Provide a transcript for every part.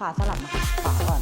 ขาสลับมาขวาก่อน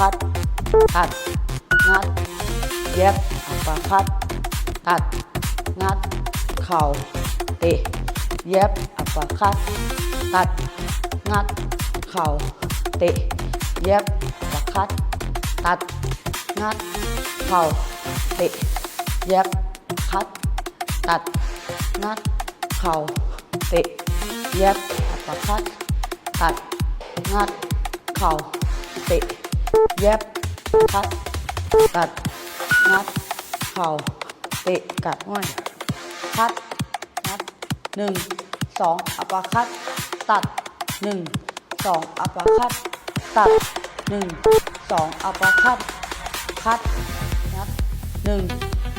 อัปปาคัดตัด งัด เย็บอัปปาคัดตัดงัดเข่าเอะเย็บอัปปาคัดตัด งัด เข่าเตะ เย็บอัปปาคัดตัด งัด เข่าเตะ เย็บคัดตัด งัด เข่าเตะ เย็บอัปคัดตัด งัด เข่าเตะ เย็บคัดตัดงัดเข่าเตะกัดห้วยคัดงัดหนึ่งสองอัปคัดตัดหนึ่งสองอัปคัดตัดหนึ่งสองอัปคัดคัดงัดหนึ่ง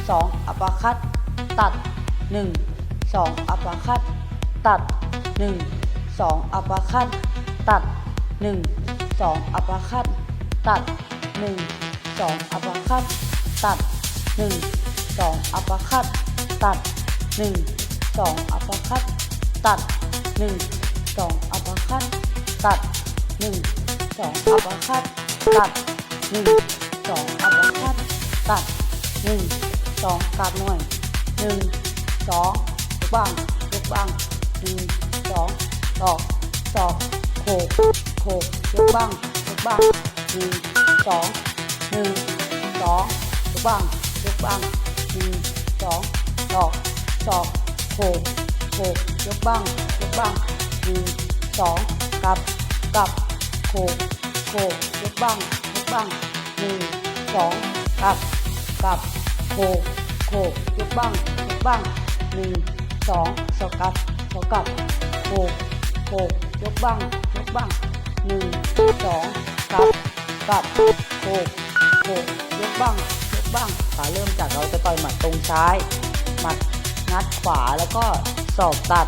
สองอัปคัดตัดหนึ่งสองอัปคัดตัดหนึ่งสองอัปคัดตัดหนึ่งสองอัปคัด ตัด 1 2 อัปคัตตัด 1 2 อัปคัตตัด 1 2 อัปคัตตัด 1 2 อัปคัตตัด 1 2 อัปคัตตัด 1 2 อัปคัตตัด 1 2กลัหน่วย 1 2ยกบัางยกบัง1 2ต่อต่อโขกโขกยกบัางยกบัง หนึ่งสองหนึ่งสองยกบ้างยกบ้างหนึ่งสองตอกตอกโขกโขกยกบ้างยกบ้างหนึ่งสองกลับกลับโขกโขกยกบ้างยกบ้างหนึ่งสองกลับกลับโขกโขกยกบ้างยกบ้างหนึ่งสองสอกลับสอกลับโขกโขกยกบ้างยกบ้างหนึ่งสองกลับ กลับโขกโขกยกบ้างยกบ้างขาเริ่มจากเราจะต่อยหมัดตรงซ้าย หมัดงัดขวาแล้วก็ศอกตัด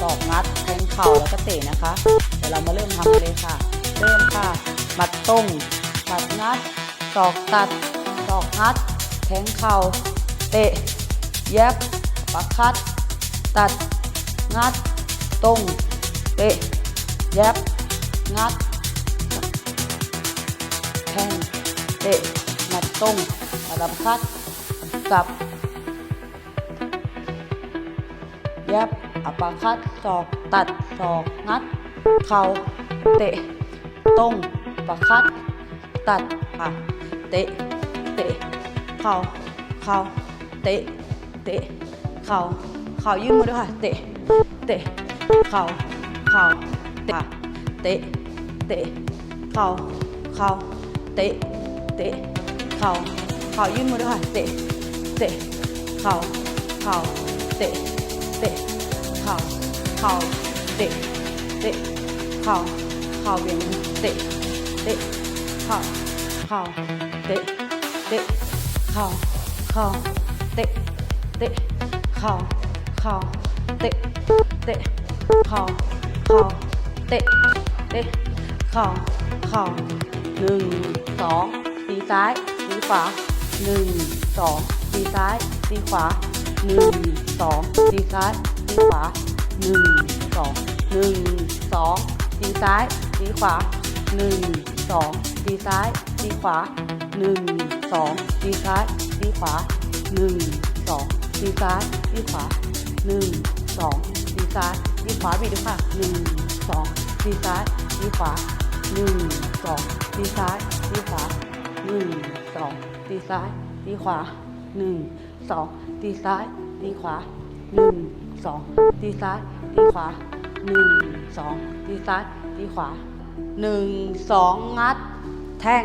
ศอกงัดแทงเข่าแล้วก็เตะนะคะเดี๋ยวเรามาเริ่มทำเลยค่ะ เริ่มค่ะ หมัดตรงหมัดงัดศอกตัดศอกงัดแทงเข่าเตะเย็บปักคัด ตัด งัด ตรง เตะเย็บงัด แทงเตะหมัดตรงหมัดอัปคัดกับย็บอัปคัดศอกตัดศอกงัด เข่าเตะตรงปักคัด ตัดค่ะเตะเตะเข่าเข่าเตะเตะเข่าเข่ายื่นมือด้วยค่ะเตะเตะเข่าเข่าเตะเตะเตะเข่าเข่า เตะ เตะ เข่า เข่ายื่นมือด้วยค่ะ เตะ เตะ เข่า เข่า เตะ เตะ เข่า เข่า เตะ เตะ เข่า เข่าเบี่ยงมือเตะ เตะ เข่า เข่า เตะ เตะ เข่า เข่า เตะ เตะ เข่า เข่า เตะ เตะ เข่า เข่า เตะ เตะ เข่า เข่าหนึ่ง สองตีซ้ายตีขวาหนึ่งสองตีซ้ายตีขวาหนึ่งสองตีซ้ายตีขวาหนึ่งสองหนึ่งสองตีซ้ายตีขวาหนึ่งสองตีซ้ายตีขวาหนึ่งสองตีซ้ายตีขวาหนึ่งสองตีซ้ายตีขวาหนึ่งสองตีซ้ายตีขวาบีด้วยค่ะหนึ่งสองตีซ้ายตีขวาหนึ่งสองตีซ้าย ตีขวาหนึ่งสองตีซ้ายตีขวาหนึ่งสองตีซ้ายตีขวาหนึ่งสองตีซ้ายตีขวาหนึ่งสองตีซ้ายตีขวาหนึ่งสองงัด แท่ง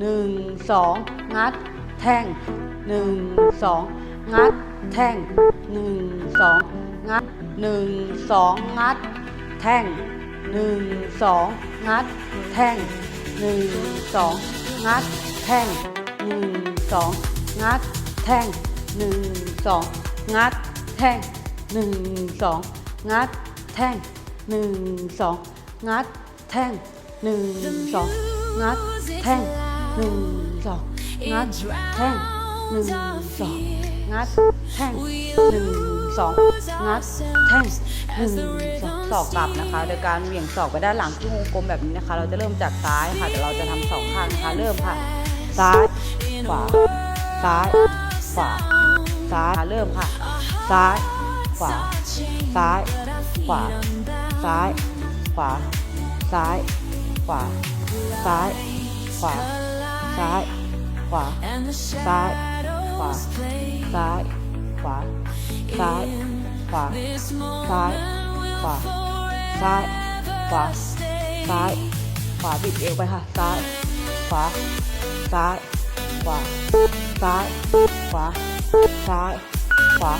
หนึ่งสองงัด แท่งหนึ่งสองงัด แท่งหนึ่งสองงัดหนึ่งสองงัด แท่งหนึ่งสองงัด แท่ง หนึ่งสองงัดแท่งหนึ่งสองงัดแท่งหนึ่งสองงัดแท่งหนึ่งสองงัดแท่งหนึ่งสองงัดแท่งหนึ่งสองงัดแท่งหนึ่งสองงัดแท่งหนึ่งสองงัดแท่งหนึ่งสองงัดแท่งหนึ่งสอง ศอกกลับนะคะ โดยการเหวี่ยงศอกไปด้านหลังครึ่งวงกลมแบบนี้นะคะ เราจะเริ่มจากซ้ายค่ะเดี๋ยวเราจะทำสองข้างนะคะเริ่มค่ะ ซ้ายขวาซ้ายขวาซ้ายเริ่มค่ะ ซ้ายขวาซ้ายขวาซ้ายขวาซ้ายขวาซ้ายขวาซ้ายขวาซ้ายขวาซ้ายขวาซ้ายขวาซ้าย ขวา ซ้าย ขวา ซ้าย ขวาบิดเอวไปค่ะ ซ้าย ขวา ซ้าย ขวา ซ้าย ขวา ซ้าย ขวา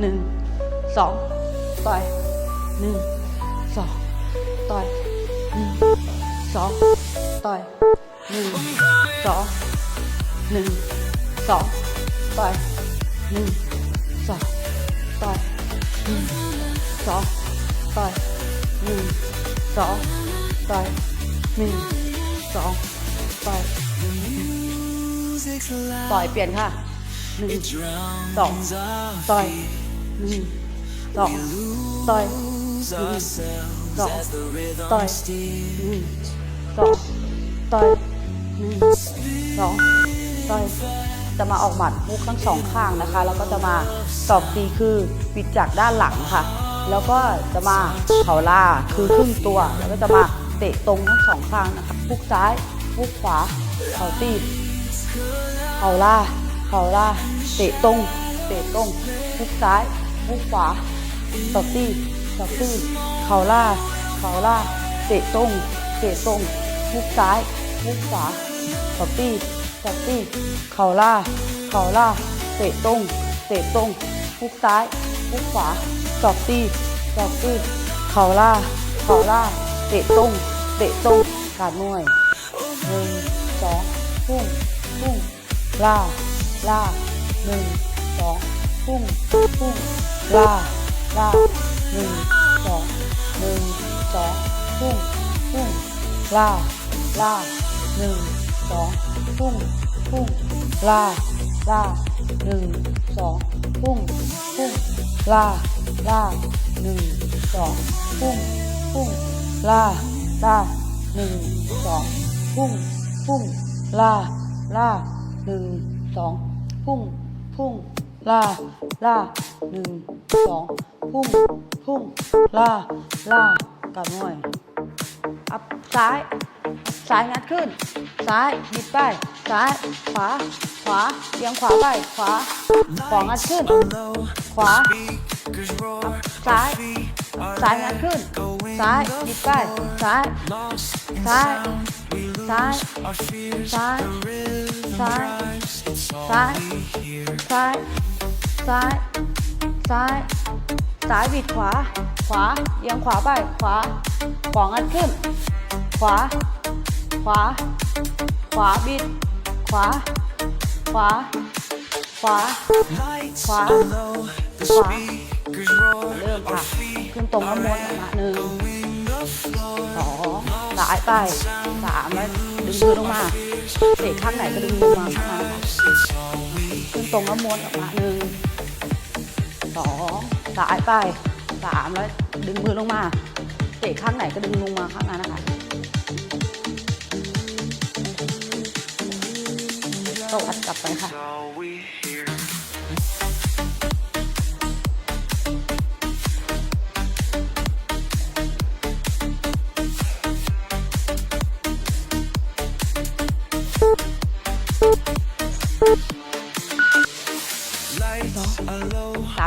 หนึ่งสองต่อยหนึ่งสองต่อยหนึ่งสองต่อยหนึ่งสองหนึ่งสองต่อยหนึ่งสองต่อยหนึ่งสองต่อยหนึ่งสองต่อยหนึ่งสองต่อยต่อยเปลี่ยนค่ะหนึ่งสองต่อย fear. หนึ่งสองต่อย Lose ourselves Song. as the rhythm ต่อย steers. หนึ่งสองต่อยหนึ่งสองต่อยจะมาออกหมัดมุกทั้งสองข้างนะคะ แล้วก็จะมาตอบตีคือปิดจากด้านหลังค่ะ แล้วก็จะมาเข่าล่าคือครึ่งตัว แล้วก็จะมาเตะตรงทั้งสองข้างนะคะพุกซ้ายพุกขวาเข่าตีเข่าล่าเข่าล่า เตะตรง เตะตรงพุกซ้าย พุกขวาตบตีตบตี้เข่าล่าเข่าล่าเตะตรงเตะตรงพุกซ้ายพุกขวาตบตีตบตี้เข่าล่าเข่าล่าเตะตรงเตะตรงพุกซ้ายพุกขวาตบตีตบตี้เข่าล่าเข่าล่าเตะตรงเตะตรงการมวยหนึ่งสองพุ่งพุ่งล่าล่าหนึ่งสอง พุ่งพุ่งล่าลากหนึ่งสองหนึ่งสองพุ่งพุ่งลากลากหนึ่งสองพุ่งพุ่งลากลากหนึ่งสองพุ่งพุ่งลากลากหนึ่งสองพุ่งพุ่งลากลากหนึ่งสองพุ่งพุ่งลากลากหนึ่งสองพุ่งพุ่ง ลากลาหนึ่งสองพุ่งพุ่งลากลากกับหน่อยอัพซ้ายซ้ายงัดขึ้น ซ้ายบิดไป ซ้ายขวา ขวาเอียงขวาไป ขวาขวางัดขึ้น ขวาซ้ายซ้ายงัดขึ้น ซ้ายบิดไป ซ้ายซ้ายซ้ายซ้ายซ้ายซ้ายซ้าย ซ้าย ซ้าย ซ้ายบิดขวา ขวาเอียงขวาไป ขวา ขวางัดขึ้น ขวา ขวา ขวาบิด ขวา ขวา ขวา Lights ขวา are low. The ขวา speakers roar. เริ่ม Our ค่ะ feet ขึ้นตรงน้ำมนต์ออกมาหนึ่ง in the floor. สองสายไปสามแล้วดึงมือลงมาเตะข้างไหนก็ดึงมือมาข้างนั้นค่ะ It's all we ขึ้นตรงน้ำมนต์ออกมาหนึ่ง สองสายไปสามแล้วดึงมือลงมาเตะข้างไหนก็ดึงลงมาข้างนั้นนะคะตอัดกลับไปค่ะ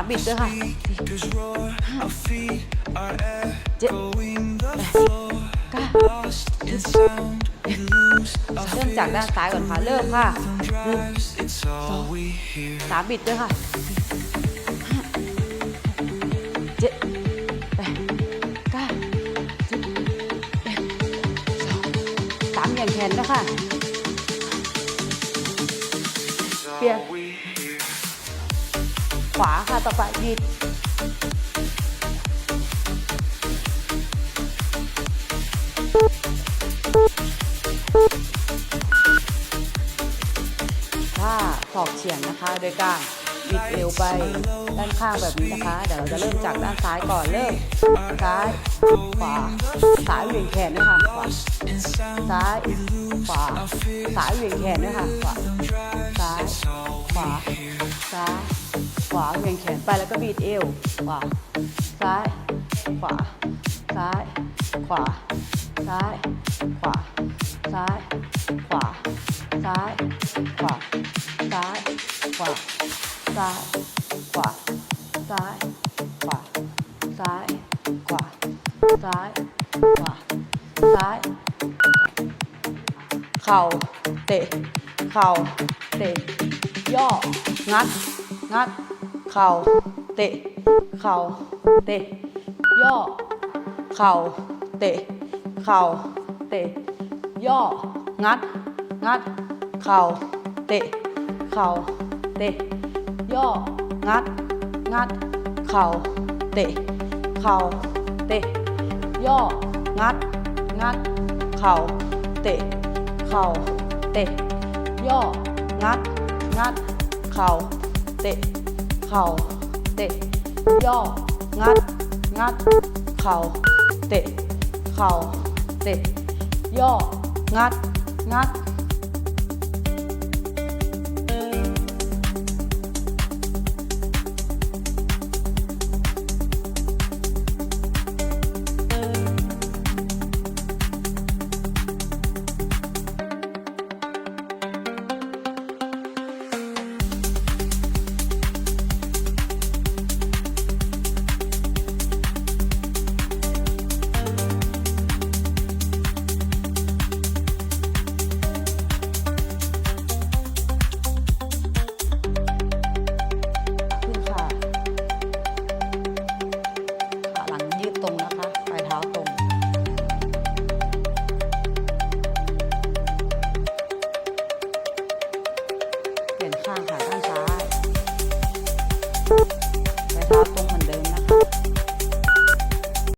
บิดด้วยค่ะ Speakers roar. Our feet are เจ็ด echoing the floor. เก้า Lost in sound. We lose our เริ่มจากด้านซ้ายก่อนค่ะ เริ่มค่ะ drives. It's all we hear. สามบิดด้วยค่ะห้าเจ็ดแปดเก้าสิบเอ็ดสองสามอย่างแขนด้วยค่ะ It's Bien. all we hear. วาค่ะ ต่อไปบิด ถ้าศอกเฉียงนะคะ โดยการบิดเอวไปด้านข้างแบบนี้นะคะ เดี๋ยวเราจะเริ่มจากด้านซ้ายก่อนเริ่มซ้ายขวาซ้ายเหวี่ยงแขนด้วยค่ะขวาซ้ายขวาซ้ายเหวี่ยงแขนด้วยค่ะขวาซ้ายขวาซ้าย ขวาเหวี่ยงแขนไปแล้วก็บีดเอวขวาซ้าย ขวา ซ้าย ขวา ซ้าย ขวา ซ้าย ขวา ซ้าย ขวา ซ้าย ขวา ซ้าย ขวา ซ้าย ขวา ซ้าย ขวา ซ้าย ขวา ซ้าย เข่า เตะ เข่า เตะ ย่อ งัด งัด เข่า เตะ เข่า เตะ ย่อ เข่า เตะ เข่า เตะ ย่อ งัด งัด เข่า เตะ เข่า เตะ ย่อ งัด งัด เข่า เตะ เข่า เตะ ย่อ งัด งัด เข่า เตะ เข่า เตะ ย่อ งัด งัด เข่า เตะ เข่า เตะ ย่อ งัด งัด เข่า เตะ เข่า เตะ ย่อ งัด งัด